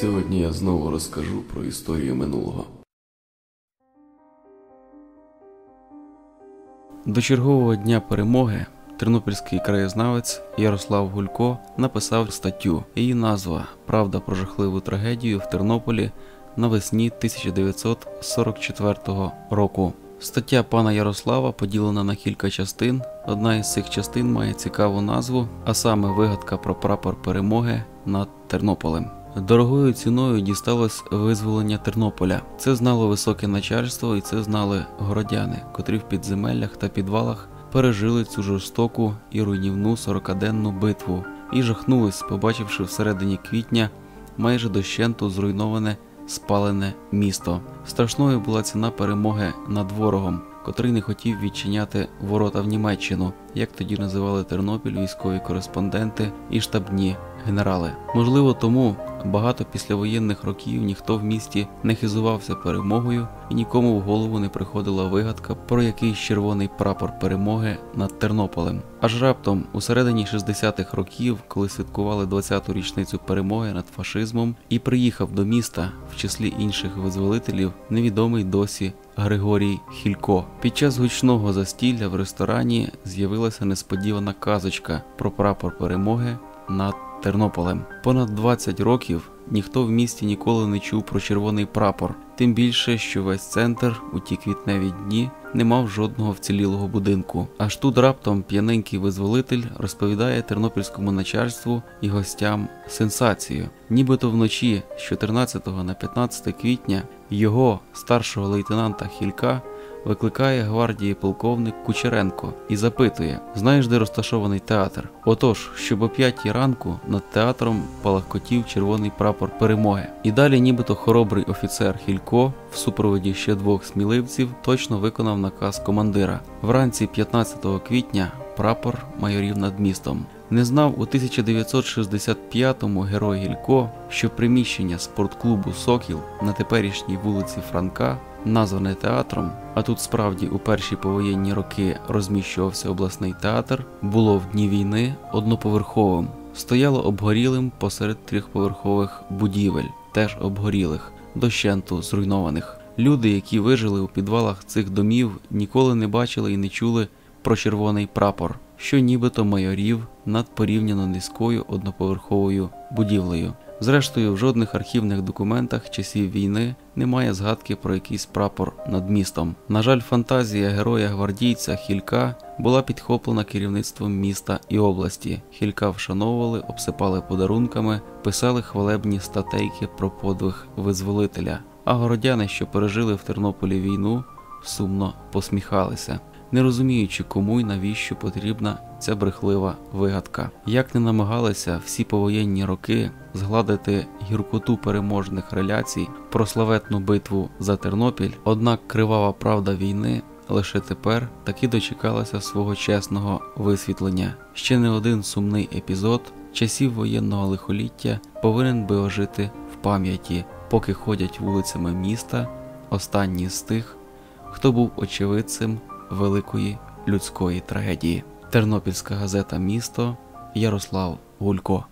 Сьогодні я знову розкажу про історію минулого. До чергового дня перемоги тернопільський краєзнавець Ярослав Гулько написав статтю. Її назва Правда про жахливу трагедію в Тернополі навесні 1944 року. Стаття пана Ярослава поділена на кілька частин. Одна із цих частин має цікаву назву, а саме вигадка про прапор перемоги над Тернополем. Дорогою ціною дісталось визволення Тернополя. Це знало високе начальство, і це знали городяни, котрі в підземеллях та підвалах пережили цю жорстоку і руйнівну сорокаденну битву і жахнулись, побачивши всередині квітня майже дощенту зруйноване спалене місто. Страшною була ціна перемоги над ворогом, котрий не хотів відчиняти ворота в Німеччину, як тоді називали Тернопіль військові кореспонденти і штабні генерали. Можливо, тому багато післявоєнних років ніхто в місті не хизувався перемогою і нікому в голову не приходила вигадка про якийсь червоний прапор перемоги над Тернополем. Аж раптом, у середині 60-х років, коли святкували 20-ту річницю перемоги над фашизмом, і приїхав до міста в числі інших визволителів невідомий досі. Григорій Хілько під час гучного застілля в ресторані з'явилася несподівана казочка про прапор перемоги над Тернополем. Понад 20 років ніхто в місті ніколи не чув про червоний прапор, тим більше, що весь центр у ті квітневі дні не мав жодного вцілілого будинку. Аж тут раптом п'яненький визволитель розповідає тернопільському начальству і гостям сенсацію. Нібито вночі з 14 на 15 квітня його старшого лейтенанта Хілька викликає гвардії полковник Кучеренко і запитує: знаєш, де розташований театр? Отож, щоб о п'ятій ранку над театром палахкотів червоний прапор перемоги. І далі, нібито хоробрий офіцер Хілько в супроводі ще двох сміливців точно виконав наказ командира. Вранці 15 квітня прапор майорів над містом. Не знав у 1965-му герой Гілько, що приміщення спортклубу Сокіл на теперішній вулиці Франка, назване театром, а тут справді у перші повоєнні роки розміщувався обласний театр, було в дні війни одноповерховим, стояло обгорілим посеред трьохповерхових будівель, теж обгорілих, дощенту зруйнованих. Люди, які вижили у підвалах цих домів, ніколи не бачили і не чули про червоний прапор, що нібито майорів над порівняно низькою одноповерховою будівлею. Зрештою, в жодних архівних документах часів війни немає згадки про якийсь прапор над містом. На жаль, фантазія героя гвардійця Хілька була підхоплена керівництвом міста і області. Хілька вшановували, обсипали подарунками, писали хвалебні статейки про подвиг визволителя. А городяни, що пережили в Тернополі війну, сумно посміхалися не розуміючи, кому й навіщо потрібна ця брехлива вигадка. Як не намагалися всі повоєнні роки згладити гіркоту переможних реляцій про славетну битву за Тернопіль, однак кривава правда війни. Лише тепер таки дочекалася свого чесного висвітлення. Ще не один сумний епізод часів воєнного лихоліття повинен би ожити в пам'яті, поки ходять вулицями міста останні з тих, хто був очевидцем великої людської трагедії. Тернопільська газета Місто Ярослав Гулько